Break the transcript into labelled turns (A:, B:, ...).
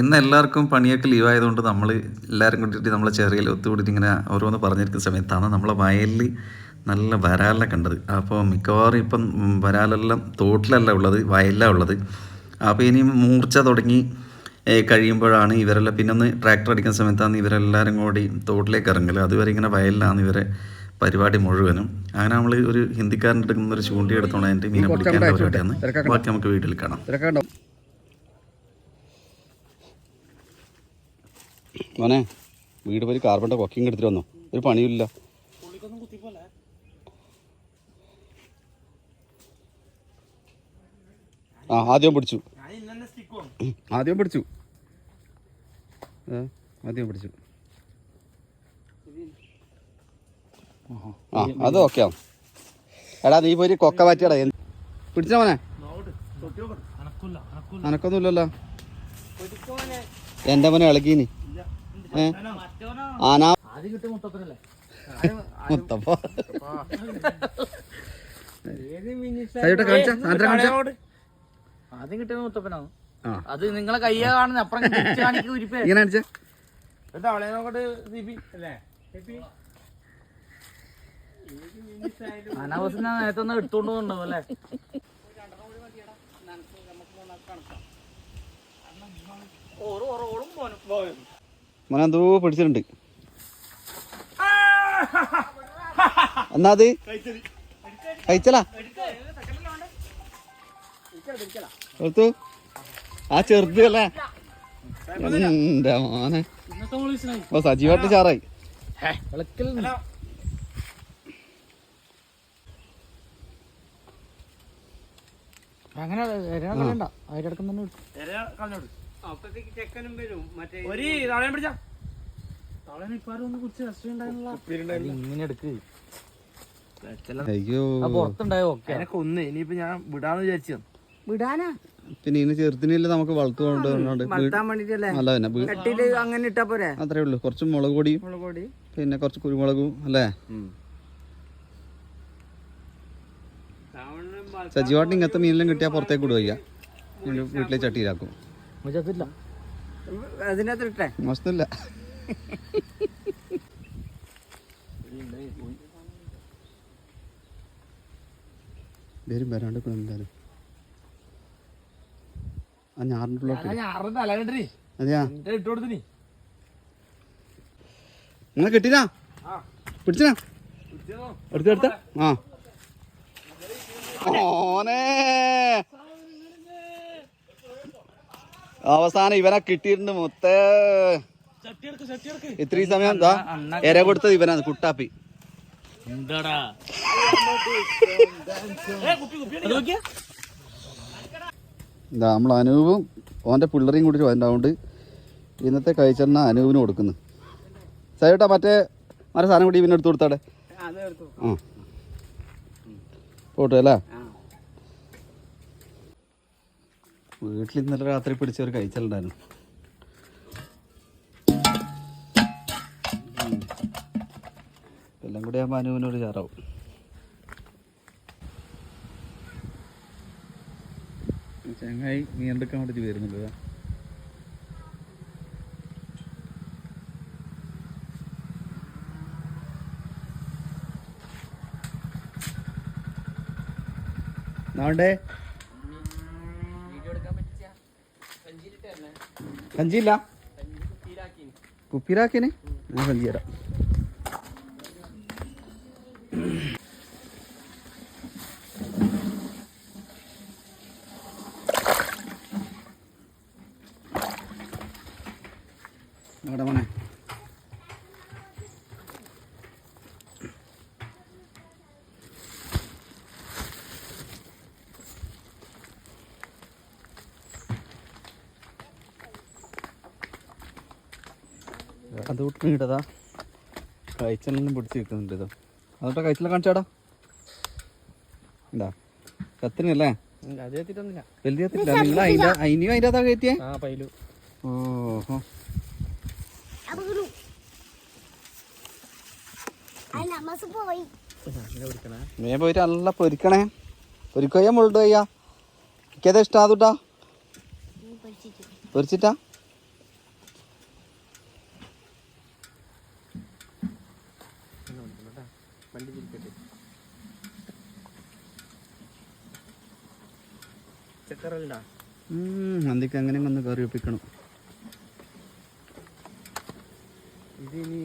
A: ഇന്ന് എല്ലാവർക്കും പണിയൊക്കെ ലീവ് ആയതുകൊണ്ട് നമ്മൾ എല്ലാവരും കൂട്ടിയിട്ട് നമ്മളെ ചെറിയ ഒത്തുകൂടിയിട്ട് ഇങ്ങനെ ഓരോന്ന് പറഞ്ഞിരിക്കുന്ന സമയത്താണ് നമ്മളെ വയലിൽ നല്ല വരാലിനെ കണ്ടത്. അപ്പോൾ മിക്കവാറും ഇപ്പം വരാലെല്ലാം തോട്ടിലല്ല ഉള്ളത് വയലിലാണ് ഉള്ളത്. അപ്പോൾ ഇനി മൂർച്ച തുടങ്ങി കഴിയുമ്പോഴാണ് ഇവരെല്ലാം പിന്നെ ഒന്ന് ട്രാക്ടർ അടിക്കുന്ന സമയത്താണ് ഇവരെല്ലാവരും കൂടി തോട്ടിലേക്ക് ഇറങ്ങൽ അതുവരെ ഇങ്ങനെ വയലിലാണ് ഇവരെ പരിപാടി മുഴുവനും. അങ്ങനെ നമ്മൾ ഒരു ഹിന്ദിക്കാരന്റെ എടുക്കുന്ന ഒരു ചൂണ്ടി അതിന്റെ മീനെ പിടിക്കാൻ പരിപാടിയാണ്. ബാക്കി നമുക്ക് വീട്ടിൽ കാണാം.
B: മോനെ വീട് പോയി കാർബണിന്റെ കൊക്കിങ് എടുത്തിട്ട് വന്നു. ഒരു പണിയില്ല ആ ആദ്യം പിടിച്ചു. ആദ്യം പിടിച്ചു. ആദ്യം പിടിച്ചു. ആ അത് ഓക്കെ ആവും. എടാ നീ പോയി കൊക്ക മാറ്റിയടാ. പിടിച്ചോ മോനെ? അനക്കൊന്നുമില്ലല്ലോ. എന്റെ മോനെ ഇളകീനി ആനാ. മുത്തപ്പ.
C: ആദ്യം കിട്ടിയത് മുത്തപ്പനാണ് അത് നിങ്ങളെ കയ്യാ കാണുന്ന. അപ്പുറം കാണിക്ക് ഉരിപ്പേ
B: ഇങ്ങനെ
C: എന്നിട്ട് അവളെ നോക്കട്ട് സിപി അല്ലേ? അനാവസിനെ നേരത്തെ ഒന്ന് എടുത്തോണ്ട് പോകുന്നുണ്ടാവും അല്ലേ?
B: മോനെ എന്തോ പിടിച്ചിട്ടുണ്ട്. എന്നാ അത്? കഴിച്ചലാ? എടുത്തു. ആ ചെറുത് അല്ലേ? എന്റെ മോനെ. ഓ സജീവായിട്ട് ചാറായി.
C: വിളക്കൽ അങ്ങനെ അതിന്റെ അടുക്കം തന്നെ ഒരു തളയം പിടിച്ച. തളയം ഇപ്പൊ ആരും ഒന്ന് കുറിച്ച് രസം ഉണ്ടായിരുന്നില്ല. ഇങ്ങനെ എടുക്ക്.
B: അയ്യോ.
C: ആ പുറത്തുണ്ടായോ? ഒക്കെ
D: എനക്ക് ഒന്ന് ഇനിയിപ്പോ ഞാൻ വിടാന്ന് വിചാരിച്ചു
E: വിടാനാ?
B: പിന്നെ ചെറുതിനില്ല നമുക്ക് വളർത്തു കൊണ്ടുവന്നോണ്ട് അത്രേ ഉള്ളു. കുറച്ച് മുളക് പൊടിയും
E: മുളക് പൊടി.
B: പിന്നെ കുറച്ച് കുരുമുളകും അല്ലേ? സജീവാട്ടിന് ഇങ്ങനത്തെ മീനെല്ലാം കിട്ടിയാൽ പുറത്തേക്ക് വിടുക വീട്ടിലെ ചട്ടിയിലാക്കും.
E: അതിനകത്ത് ഇട്ടേ
B: മോശമില്ല വരും വരാണ്ട് എന്തായാലും. ആ
C: ഞാറിന്റെ
B: അതെയാ? നിങ്ങൾ കിട്ടിനാ? പിടിച്ചാ. എടുത്ത എടുത്ത. ആ. ഓനെ. അവസാനം ഇവനെ കിട്ടിയിട്ടുണ്ട് മുത്തേ. ഇത്രയും സമയം എന്താ? എര കൊടുത്തത് ഇവനാണ് കുട്ടാപ്പി.
C: എന്താടാ?
B: എന്താ നമ്മൾ അനൂപും ഓന്റെ പിള്ളേരെയും കൂടി അതുകൊണ്ട് ഇന്നത്തെ കഴിച്ചെണ്ണ അനൂപിന് കൊടുക്കുന്നു. സൈട്ടാ മറ്റേ മറ്റേ സാധനം കൂടി ഇവനെടുത്ത് കൊടുത്താടെ? ആ പോട്ടെ അല്ലേ? വീട്ടിൽ ഇന്നലെ രാത്രി പിടിച്ചവർ ഉം. എല്ലാം കൂടി ആ അനുവിനൊരു ചാറാവും ചങ്ങായി മീൻ എടുക്കാൻ വേണ്ടിട്ട് വരുന്നുണ്ട്. നാണ്ടേ സഞ്ചിയില്ല കുപ്പിയിലാക്കിനെ ഞാൻ സഞ്ചി തരാം അവിടെ മോനെ അത് വിട്ടിട്ടതാ കഴിച്ചെല്ലാം പിടിച്ച് നിൽക്കുന്നുണ്ട് ഇതോ. അതോട്ടെ കഴിച്ചെല്ലാം കാണിച്ചാടാ. എന്താ കത്തിനല്ലേ? വലിയ കത്തില്ല നിങ്ങൾ അതിന്റെ അതിനെയും അതിന്റെ അതാ കയറ്റിയേ?
C: ആ പൈലു.
B: ഓഹോ. മേ പോയിട്ട് നല്ല പൊരിക്കണേ. പൊരിക്കയ്യ മുള്ളുകയ്യ എനിക്കത് ഇഷ്ടാതുട്ടാ പൊരിച്ചിട്ടാ?
D: വണ്ടി തിരിക്കട്ടെ ചക്കറല്ല?
B: മന്തിക്ക് അങ്ങനെ ഒന്ന് കറി ഒപ്പിക്കണം.
D: ഇത് ഇനി